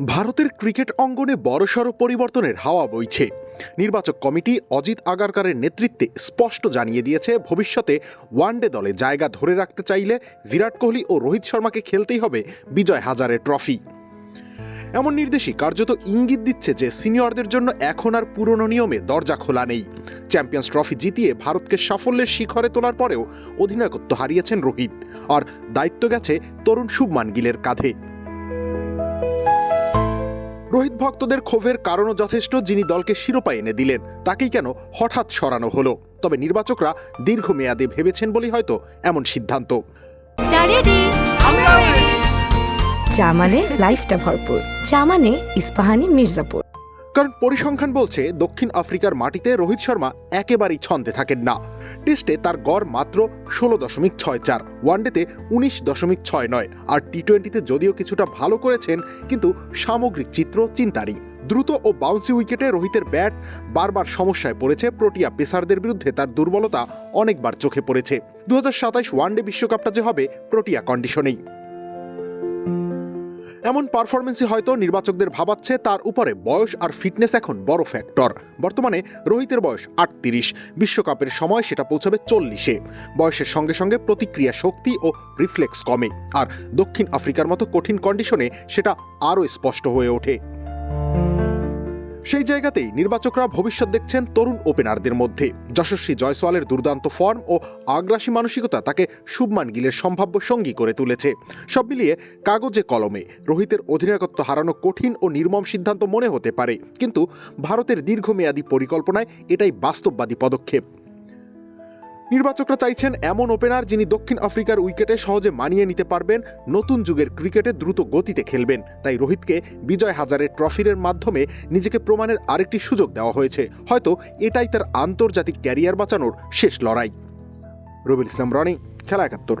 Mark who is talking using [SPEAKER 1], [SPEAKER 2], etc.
[SPEAKER 1] ভারতের ক্রিকেট অঙ্গনে বড়সড় পরিবর্তনের হাওয়া বইছে। নির্বাচক কমিটি অজিত আগারকারের নেতৃত্বে স্পষ্ট জানিয়ে দিয়েছে, ভবিষ্যতে ওয়ানডে দলে জায়গা ধরে রাখতে চাইলে বিরাট কোহলি ও রোহিত শর্মাকে খেলতেই হবে বিজয় হাজারে ট্রফি। এমন নির্দেশই কার্যত ইঙ্গিত দিচ্ছে যে সিনিয়রদের জন্য এখন আর পুরনো নিয়মে দরজা খোলা নেই। চ্যাম্পিয়ন্স ট্রফি জিতিয়ে ভারতকে সাফল্যের শিখরে তোলার পরেও অধিনায়কত্ব হারিয়েছেন রোহিত। আর দায়িত্ব গেছে তরুণ শুভমান গিলের কাঁধে। রোহিত ভক্তদের ক্ষোভের কারণও যথেষ্ট যিনি দলকে শিরোপা এনে দিলেন তাকেই কেন হঠাৎ সরানো হলো? তবে নির্বাচকরা দীর্ঘমেয়াদে ভেবেছেন বলেই হয়তো এমন সিদ্ধান্ত।
[SPEAKER 2] চা
[SPEAKER 3] মানে লাইফটা ভরপুর। চা মানে ইস্পাহানি মির্জাপুর।
[SPEAKER 1] কারণ পরিসংখ্যান বলছে দক্ষিণ আফ্রিকার মাটিতে রোহিত শর্মা একেবারেই ছন্দে থাকেন না। টেস্টে তার গড় মাত্র ষোলো দশমিক ছয় চার, ওয়ানডেতে উনিশ দশমিক ছয় নয়, আর টি টোয়েন্টিতে যদিও কিছুটা ভালো করেছেন, কিন্তু সামগ্রিক চিত্র চিন্তারই। দ্রুত ও বাউন্সি উইকেটে রোহিতের ব্যাট বারবার সমস্যায় পড়েছে, প্রোটিয়া পেসারদের বিরুদ্ধে তার দুর্বলতা অনেকবার চোখে পড়েছে। দু ওয়ানডে বিশ্বকাপটা যে হবে, প্রোটিয়া কন্ডিশনেই এমন পারফরমেন্সই হয়তো নির্বাচকদের ভাবাচ্ছে, তার উপরে বয়স আর ফিটনেস এখন বড় ফ্যাক্টর বর্তমানে রোহিতের বয়স আটত্রিশ, বিশ্বকাপের সময় সেটা পৌঁছাবে চল্লিশে। বয়সের সঙ্গে সঙ্গে প্রতিক্রিয়া শক্তি ও রিফ্লেক্স কমে। আর দক্ষিণ আফ্রিকার মতো কঠিন কন্ডিশনে সেটা আরও স্পষ্ট হয়ে ওঠে। সেই জায়গাতেই নির্বাচকরা ভবিষ্যৎ দেখছেন তরুণ ওপেনারদের মধ্যে। যশস্বী জয়সওয়ালের দুর্দান্ত ফর্ম ও আগ্রাসী মানসিকতা তাকে শুভমান গিলের সম্ভাব্য সঙ্গী করে তুলেছে। সব মিলিয়ে কাগজে কলমে রোহিতের অধিনায়কত্ব হারানো কঠিন ও নির্মম সিদ্ধান্ত মনে হতে পারে। কিন্তু ভারতের দীর্ঘমেয়াদী পরিকল্পনায় এটাই বাস্তববাদী পদক্ষেপ। নির্বাচকরা চাইছেন এমন ওপেনার যিনি দক্ষিণ আফ্রিকার উইকেটে সহজে মানিয়ে নিতে পারবেন, নতুন যুগের ক্রিকেটে দ্রুত গতিতে খেলবেন। তাই রোহিতকে বিজয় হাজারের ট্রফির মাধ্যমে নিজেকে প্রমাণের আরেকটি সুযোগ দেওয়া হয়েছে। হয়তো এটাই তার আন্তর্জাতিক ক্যারিয়ার বাঁচানোর শেষ লড়াই। রবিল ইসলাম রনি, খেলা একাত্তর।